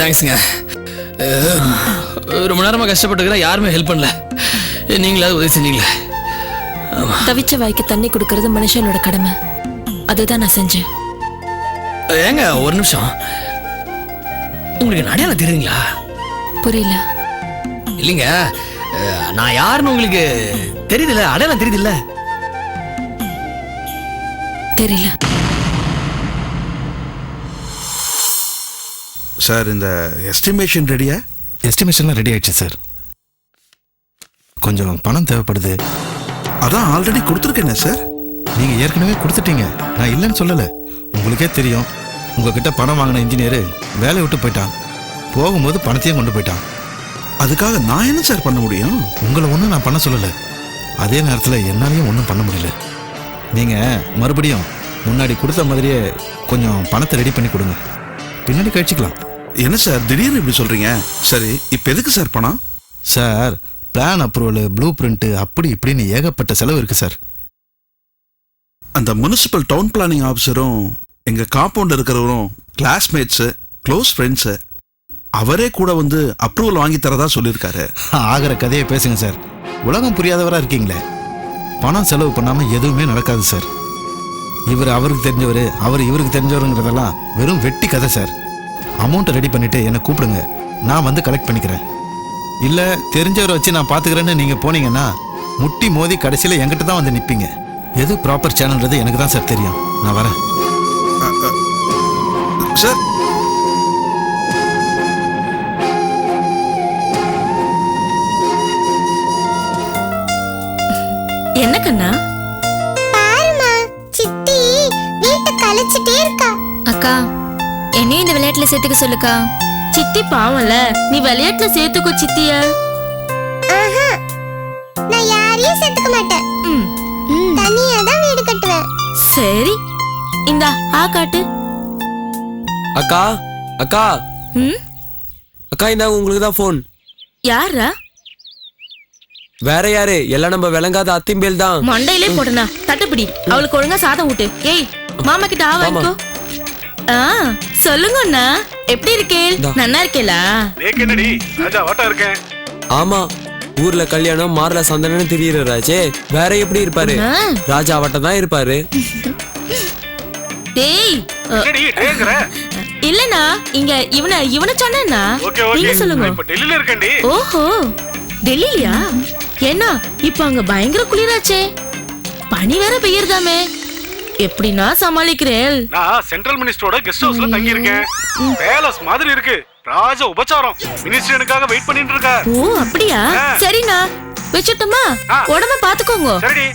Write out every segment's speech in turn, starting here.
தேங்க்ஸுங்க ரொம்ப நேரமா கஷ்டப்பட்டுக்கிறேன் யாருமே ஹெல்ப் பண்ணல. நீங்களாவது உதவி செஞ்சீங்களே. தவிச்ச வாய்க்கு தண்ணி கொடுக்கறது மனுஷனோட கடமை. அதுதான் நான் செஞ்சேன். ஏங்க ஒரு நிமிஷம். உங்களுக்கு அடையாளம் தெரியுங்களா புரியல. இல்லைங்க. நான் யாருன்னு உங்களுக்கு தெரியுதுல்ல? அடையாளம் தெரியுதுல்ல? தெரியல. சார் இந்த எஸ்டிமேஷன் ரெடியா எஸ்டிமேஷன்லாம் ரெடி ஆயிடுச்சு சார் கொஞ்சம் பணம் தேவைப்படுது. அதான் ஆல்ரெடி கொடுத்துருக்கேனே சார் நீங்க ஏற்கனவே கொடுத்துட்டீங்க. நான் இல்லைன்னு சொல்லல. உங்களுக்கே தெரியும். உங்ககிட்ட பணம் வாங்கின இன்ஜினியர் வேலையை விட்டு போயிட்டான். போகும்போது பணத்தையும் கொண்டு போயிட்டான். அதுக்காக நான் என்ன சார் பண்ண முடியும்? உங்களை ஒன்றும் நான் பண்ண சொல்லலை. அதே நேரத்தில் என்னாலையும் ஒன்றும் பண்ண முடியல. நீங்கள் மறுபடியும் முன்னாடி கொடுத்த மாதிரியே கொஞ்சம் பணத்தை ரெடி பண்ணி கொடுங்க. பின்னாடி கழிச்சிக்கலாம். என்ன சார்? திடீர்னு இப்படி சொல்றீங்க. சரி இப்போ எதுக்கு சார் பணம்? Sir plan approval blueprint அப்படி இப்படின்னு ஏகப்பட்ட செலவு இருக்கு சார். அந்த முனிசிபல் டவுன் பிளானிங் ஆஃபீஸரும் எங்க காம்பவுண்ட் இருக்கிறவரும் கிளாஸ்மேட்ஸு க்ளோஸ் ஃப்ரெண்ட்ஸு அவரே கூட வந்து அப்ரூவல் வாங்கி தரதா சொல்லியிருக்காரு. ஆகிற கதையை பேசுங்க சார். உலகம் புரியாதவரா இருக்கீங்களே. பணம் செலவு பண்ணாம எதுவுமே நடக்காது சார். இவர் அவருக்கு தெரிஞ்சவர் அவர் இவருக்கு தெரிஞ்சவருங்கிறதெல்லாம் வெறும் வெட்டி கதை சார். அமௌண்ட்டை ரெடி பண்ணிட்டு என்னை கூப்பிடுங்க. நான் வந்து கலெக்ட் பண்ணிக்கிறேன். இல்ல தெரிஞ்சவரை வச்சு நான் பாத்துக்கிறேன்னு நீங்க போனீங்கன்னா முட்டி மோதி கடைசியில என்கிட்ட தான் வந்து நிப்பீங்க. எது ப்ராப்பர் சேனல்ன்றது எனக்கு தான் சார் தெரியும். நான் வரேன். சார் என்ன கண்ணா? பாருமா சித்தி வீட்டை கழிச்சிட்டே இருக்கா. அக்கா என்னையும் இந்த விளையாட்டுல சேர்த்துக்க சொல்லுக்கா. சித்தி பாவம்ல நீ விளையாட்டுல சேர்த்துக்கோ சித்திய. ஆஹா நான் யாரையும் சேர்த்துக்க மாட்டேன். ம், தனியா தான் வீடு கட்டுவேன். சரி இந்தா ஆ காட்டு. அக்கா அக்கா. ம்? அக்கா இந்தாங்க உங்களுக்கு தான் ஃபோன் யாரா வேற யாரு? எல்லாம் நம்ம விளங்காத அத்திம்பேல் தான். மண்டையிலே போட்டனா. தட்டுப்பிடி அவளுக்கு ஒழுங்கா சாதம் ஊட்டு. ஏய் மாமா கிட்ட ஆ வாங்கிக்கோ. ஆ சொல்லுங்க அண்ணா. எப்படி இருக்கே இந்தா. நன்னா இருக்கேலா என்னடி? ராஜா வாட்டா இருக்கேன். ஆமா ஊர்ல கல்யாணம் மாறல சந்தனன்னு தெரியுற ராஜே. வேற எப்படி இருப்பாரு. ராஜா வட்டம் தான் இருப்பாரு. டேய் என்னடி டேங்கற? இல்லண்ணா இங்க இவன இவன சொன்னேன்னா நீங்க சொல்லுங்க. இப்ப டெல்லில இருக்கேன்டி. ஓஹோ டெல்லியா ஏன்னா இப்ப அங்க பயங்கர குளிராச்சே. பனி வேற பெய்யறதாமே. எப்படின்னா சமாளிக்கிறேன். நான் சென்ட்ரல் மினிஸ்டரோட கெஸ்ட் ஹவுஸ்ல தங்கி இருக்கேன் பேலஸ் மாதிரி இருக்கு. ராஜ உபச்சாரம். மினிஸ்டர் எனக்காக வெயிட் பண்ணிட்டு இருக்கார் ஓ அப்படியா. சரிண்ணா. வச்சுட்டுமா. உடம்ப பாத்துக்கோங்க. சரிடி.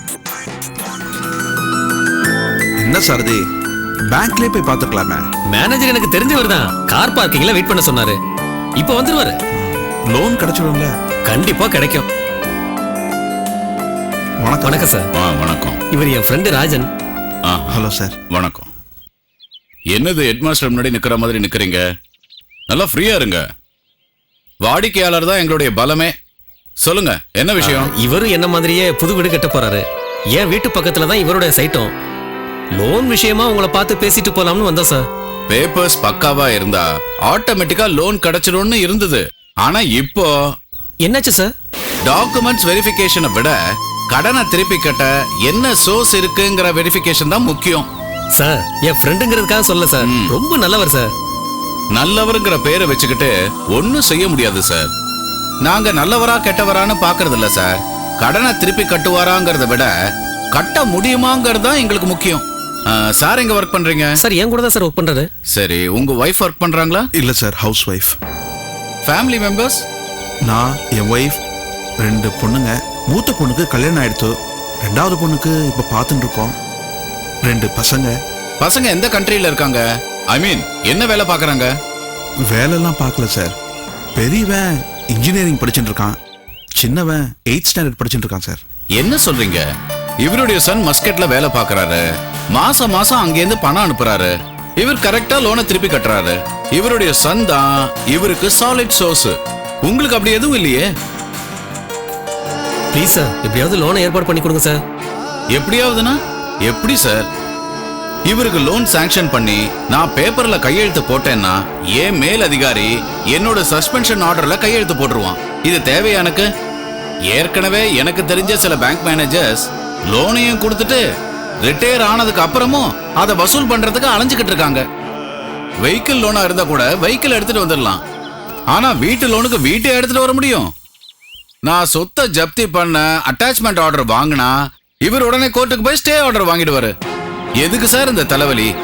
என்ன சாரதி? பேங்க்லயே போய் பார்த்துக்கலாமே மேனேஜர் எனக்கு தெரிஞ்சவர் தான் கார் பார்க்கிங்ல வெயிட் பண்ண சொன்னாரு. இப்போ வந்துருவாரு. லோன் கிடைச்சிடும்ல. கண்டிப்பா கிடைக்கும். வணக்கம். வணக்கம் சார் வணக்கம். இவர் என் ஃப்ரெண்டு ராஜன். Hello sir. வணக்கம். என்னது ஹெட்மாஸ்டர் முன்னாடி நிக்கிற மாதிரி நிக்கிறீங்க? நல்லா ஃப்ரீயா இருங்க. வாடிக்கையாளர் தான் எங்களுடைய பலமே. சொல்லுங்க என்ன விஷயம்? இவரும் என்ன மாதிரியே புது வீடு கட்ட போறாரு. என் வீட்டு பக்கத்துல தான் இவருடைய சைட்டும். லோன் விஷயமா உங்களை பார்த்து பேசிட்டு போலாம்னு வந்தோம் சார். பேப்பர்ஸ் பக்காவா இருந்தா ஆட்டோமேட்டிக்கா லோன் கிடைச்சிடும்னு இருந்தது. ஆனா இப்போ என்னாச்சு சார்? டாக்குமெண்ட்ஸ் வெரிஃபிகேஷனை விட கடனை திருப்பி கட்ட என்ன சோர்ஸ் இருக்குங்கிற வெரிஃபிகேஷன் தான் முக்கியம். சார் என் ஃப்ரெண்டுங்கிறதுக்காக சொல்ல சார் ரொம்ப நல்லவர் சார் நல்லவருங்கிற பேரை வச்சுக்கிட்டு ஒன்னும் செய்ய முடியாது சார் நாங்க நல்லவரா கெட்டவரான்னு பாக்குறது இல்ல சார் கடனை திருப்பி கட்டுவாராங்கிறத விட கட்ட முடியுமாங்கிறது தான் எங்களுக்கு முக்கியம். சார் எங்க ஒர்க் பண்றீங்க? சார் என் கூட தான் சார் ஒர்க் பண்றாரு. சரி உங்க ஒய்ஃப் ஒர்க் பண்றாங்களா? இல்ல sir housewife family members நான் என் ஒய்ஃப் ரெண்டு பொண்ணுங்க. மூத்த பொண்ணுக்கு கல்யாணம் ஆயிடுச்சு ரெண்டாவது பொண்ணுக்கு இப்ப பார்த்துட்டு இருக்கோம். ரெண்டு பசங்க. பசங்க எந்த கண்ட்ரில இருக்காங்க? ஐ மீன் என்ன வேலை பாக்குறாங்க வேலைலாம் பார்க்கல சார் பெரியவன் இன்ஜினியரிங் படிச்சுட்டு இருக்கான். சின்னவன் எயிட் ஸ்டாண்டர்ட் படிச்சுட்டு இருக்கான் சார் என்ன சொல்றீங்க? இவருடைய சன் மஸ்கெட்ல வேலை பாக்குறாரு மாசம் மாசம் அங்கேருந்து பணம் அனுப்புறாரு. இவர் கரெக்டா லோனை திருப்பி கட்டுறாரு. இவருடைய சன் தான் இவருக்கு சாலிட் சோர்ஸ் உங்களுக்கு அப்படி எதுவும் இல்லையே? ப்ளீஸ் சார் எப்படியாவது லோனை ஏற்பாடு பண்ணி கொடுங்க சார் எப்படியாவதுன்னா? எப்படி சார் இவருக்கு லோன் சாங்ஷன் பண்ணி நான் பேப்பர்ல கையெழுத்து போட்டேன்னா ஏன் மேல் அதிகாரி என்னோட சஸ்பென்ஷன் ஆர்டர்ல கையெழுத்து போட்டுருவான். இது தேவையா எனக்கு? ஏற்கனவே எனக்கு தெரிஞ்ச சில பேங்க் மேனேஜர்ஸ் லோனையும் கொடுத்துட்டு ரிட்டையர் ஆனதுக்கு அப்புறமும் அதை வசூல் பண்றதுக்கு அலைஞ்சுக்கிட்டு இருக்காங்க. வெஹிக்கிள் லோனா இருந்தா கூட வெஹிக்கிள் எடுத்துட்டு வந்துடலாம் ஆனா வீட்டு லோனுக்கு வீட்டை எடுத்துட்டு வர முடியும். நான் சொத்தை ஜப்தி பண்ண அட்டாச்மெண்ட் ஆர்டர் வாங்கினா இவர் உடனே கோர்ட்டுக்கு போய் ஸ்டே ஆர்டர் வாங்கிடுவாரு. எதுக்கு சார் இந்த தலைவலி?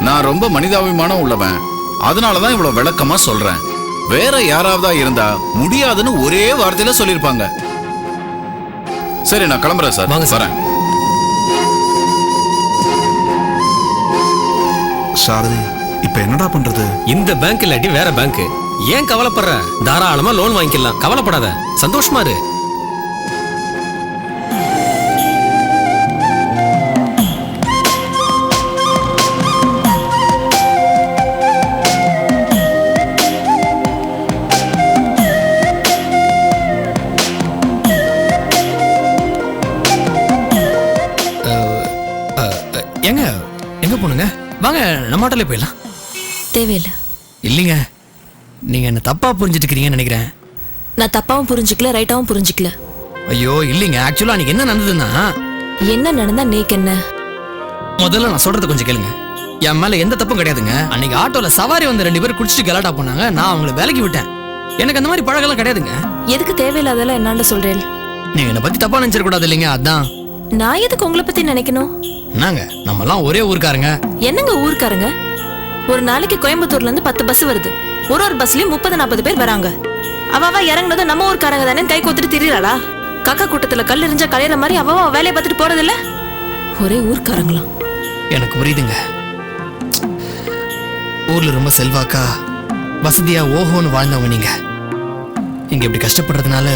நான் ரொம்ப மனிதாபிமானம் உள்ளவன். அதனால தான் இவ்வளவு விளக்கமா சொல்றேன். வேற யாராவதா இருந்தா முடியாதுன்னு ஒரே வார்த்தையில சொல்லிருப்பாங்க சரி நான் கிளம்புறேன் சார். வாங்க சார். வரேன். சாரதி இப்ப என்னடா பண்றது? இந்த பேங்க் இல்லாட்டி வேற பேங்க் ஏன் கவலைப்படுற? தாராளமா லோன் வாங்கிக்கலாம். கவலைப்படாத. சந்தோஷமா இரு. எங்க? எங்க போனுங்க வாங்க நம்ம ஹோட்டலே போயிடலாம். தேவையில்லை. இல்லைங்க. நீங்க என்ன தப்பா புரிஞ்சுட்டு இருக்கிறீங்கன்னு நினைக்கிறேன். நான் தப்பாவும் புரிஞ்சுக்கல ரைட்டாவும் புரிஞ்சுக்கல. ஐயோ இல்லைங்க. ஆக்சுவலா அன்னைக்கு என்ன நடந்ததுன்னா? என்ன நடந்தா நேக்கு என்ன? முதல்ல நான் சொல்றது கொஞ்சம் கேளுங்க. என் மேல எந்த தப்பும் கிடையாதுங்க. அன்னைக்கு ஆட்டோல சவாரி வந்த ரெண்டு பேரும் குடிச்சிட்டு கலாட்டா போனாங்க. நான் அவங்கள வேலைக்கு விட்டேன். எனக்கு அந்த மாதிரி பழக்கம்லாம் கிடையாதுங்க. எதுக்கு தேவையில்லாதெல்லாம் என்னாண்ட சொல்றேன். நீங்க என்னை பத்தி தப்பா நினைச்சிட கூடாது இல்லைங்க. அதான். நான் எதுக்கு உங்களை பத்தி நினைக்கணும்? என்னங்க? நம்ம எல்லாம் ஒரே ஊருக்காரங்க. என்னங்க ஊர்க்காரங்க? ஒரு நாளைக்கு கோயம்புத்தூர்ல இருந்து பத்து பஸ் வருது. ஒரு ஒரு பஸ்லயும் முப்பது நாற்பது பேர் வராங்க. அவ இறங்குனதும் நம்ம ஊர்க்காரங்க தானே கை கொத்துட்டு திரியறாளா? கக்கா கூட்டத்துல கல் எறிஞ்சா கலையிற மாதிரி அவ வேலையை பார்த்துட்டு போறது இல்ல ஒரே ஊர்க்காரங்களாம். எனக்கு புரியுதுங்க. ஊர்ல ரொம்ப செல்வாக்கா வசதியா ஓஹோன்னு வாழ்ந்தவங்க நீங்க. இங்க இப்படி கஷ்டப்படுறதுனால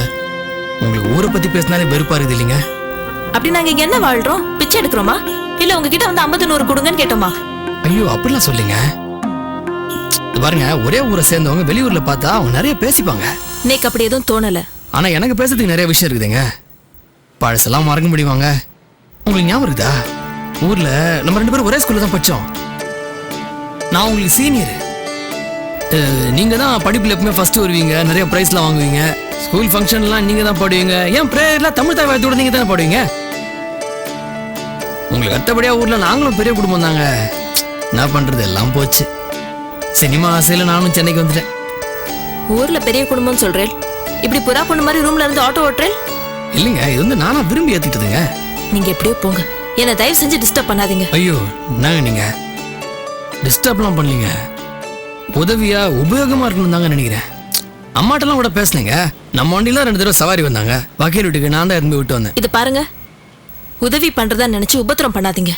உங்களுக்கு ஊரை பத்தி பேசினாலே வெறுப்பா இருக்குது இல்லைங்க? அப்படி நாங்க இங்க என்ன வாழ்றோம்? பிச்சை எடுக்கிறோமா? இல்ல உங்ககிட்ட வந்து ஐம்பது நூறு கொடுங்கன்னு கேட்டோமா? ஐயோ அப்படிலாம் சொல்லுங்க. பாருங்க ஒரே ஊரை சேர்ந்தவங்க வெளியூர்ல பார்த்தா அவங்க நிறைய பேசிப்பாங்க. நேக்கு அப்படி எதுவும் தோணல. ஆனா எனக்கு பேசுறதுக்கு நிறைய விஷயம் இருக்குதுங்க. பழசெல்லாம் மறக்க முடியுமாங்க? உங்களுக்கு ஞாபகம் இருக்குதா? ஊர்ல நம்ம ரெண்டு பேரும் ஒரே ஸ்கூல்ல தான் படிச்சோம். நான் உங்களுக்கு சீனியர் நீங்க தான் படிப்புல எப்பவுமே ஃபர்ஸ்ட் வருவீங்க நிறைய பிரைஸ்லாம் வாங்குவீங்க. ஸ்கூல் ஃபங்க்ஷன்லாம் நீங்க தான் பாடுவீங்க. ஏன் ப்ரேயர்லாம் தமிழ் தாய் வாழ்த்தோட நீங்க தானே பாடுவீங்க? உங்களுக்கு அடுத்தபடியா ஊர்ல நாங்களும் பெரிய குடும்பம் தாங்க. என்ன பண்றது எல்லாம் போச்சு. சினிமா ஆசையில நானும் சென்னைக்கு வந்துட்டேன். ஊர்ல பெரிய குடும்பம்னு சொல்றேன். இப்படி புறா பொண்ணு மாதிரி ரூம்ல இருந்து ஆட்டோ ஓட்டுறேன்? இல்லைங்க இது வந்து நானா விரும்பி ஏத்துக்கிட்டதுங்க நீங்க எப்படியோ போங்க. என்ன தயவு செஞ்சு டிஸ்டர்ப் பண்ணாதீங்க. ஐயோ என்னங்க நீங்க? டிஸ்டர்ப்லாம் பண்ணலீங்க. உதவியா உபயோகமா இருக்கணும் தாங்க நினைக்கிறேன். அம்மாட்டெல்லாம் கூட பேசுனீங்க நம்ம வண்டியில ரெண்டு தடவை சவாரி வந்தாங்க. வக்கீல் வீட்டுக்கு நான் தான் இருந்து விட்டு வந்தேன். இது பாருங்க. உதவி பண்றதா நினைச்சு உபத்திரம் பண்ணாதீங்க.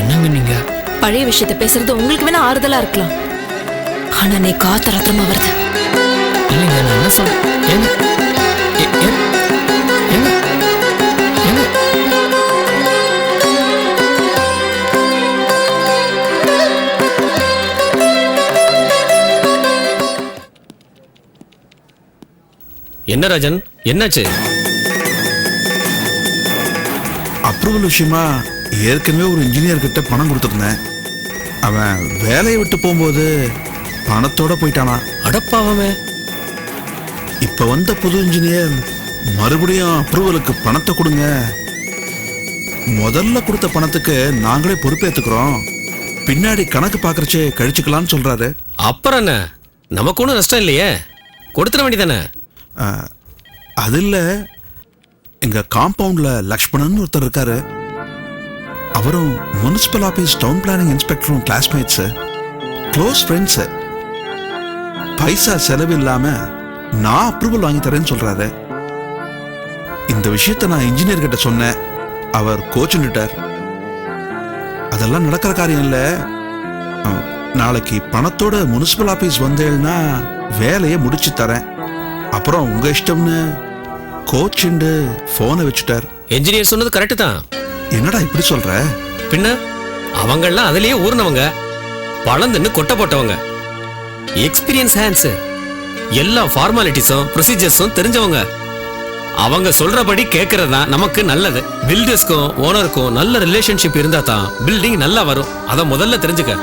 என்னங்க நீங்க? பழைய விஷயத்தை பேசுறது உங்களுக்கு வேணா ஆறுதலா இருக்கலாம். ஆனா நீ காத்த ரத்தமா வருது இல்லைங்க நான் என்ன ஏ- ஏங்க ஏங்க என்ன ராஜன் என்னாச்சு? அப்ரூவல் விஷயமா ஏற்கனவே ஒரு இன்ஜினியர் கிட்ட பணம் கொடுத்துருந்தேன். அவன் வேலையை விட்டு போகும்போது பணத்தோட போயிட்டானா? அடப்பாவமே இப்ப வந்த புது இன்ஜினியர் மறுபடியும் அப்ரூவலுக்கு பணத்தை கொடுங்க. முதல்ல கொடுத்த பணத்துக்கு நாங்களே பொறுப்பேத்துக்கிறோம். பின்னாடி கணக்கு பார்க்கறச்சே கழிச்சுக்கலாம்னு சொல்றாரு. அப்புறம் என்ன? நமக்கு ஒன்றும் நஷ்டம் இல்லையே. கொடுத்துட வேண்டியதானே? அது இல்ல. எங்க காம்பவுண்ட்ல லக்ஷ்மணன் ஒருத்தர் இருக்காரு. அவரும் முனிசிபல் ஆபீஸ் டவுன் பிளானிங் இன்ஸ்பெக்டரும் கிளாஸ்மேட்ஸ் க்ளோஸ் ஃப்ரெண்ட்ஸ் பைசா செலவு இல்லாம நான் அப்ரூவல் வாங்கி தரேன்னு சொல்றாரு. இந்த விஷயத்த நான் இன்ஜினியர் கிட்ட சொன்னேன். அவர் கோச்சுட்டார் அதெல்லாம் நடக்கிற காரியம் இல்ல. நாளைக்கு பணத்தோட முனிசிபல் ஆபீஸ் வந்தேன்னா வேலையை முடிச்சு தரேன். அப்புறம் உங்க இஷ்டம்னு கோச்சுண்டு போனை வச்சுட்டார். என்ஜினியர் சொன்னது கரெக்டு தான். என்னடா இப்படி சொல்ற? பின்ன அவங்கெல்லாம் அதுலயே ஊர்னவங்க. பழந்துன்னு கொட்டை போட்டவங்க. எக்ஸ்பீரியன்ஸ் ஹேண்ட்ஸ் எல்லா ஃபார்மாலிட்டிஸும் ப்ரொசீஜர்ஸும் தெரிஞ்சவங்க. அவங்க சொல்றபடி கேட்கறது தான் நமக்கு நல்லது. பில்டர்ஸ்க்கும் ஓனருக்கும் நல்ல ரிலேஷன்ஷிப் இருந்தா தான் பில்டிங் நல்லா வரும். அதை முதல்ல தெரிஞ்சுக்க.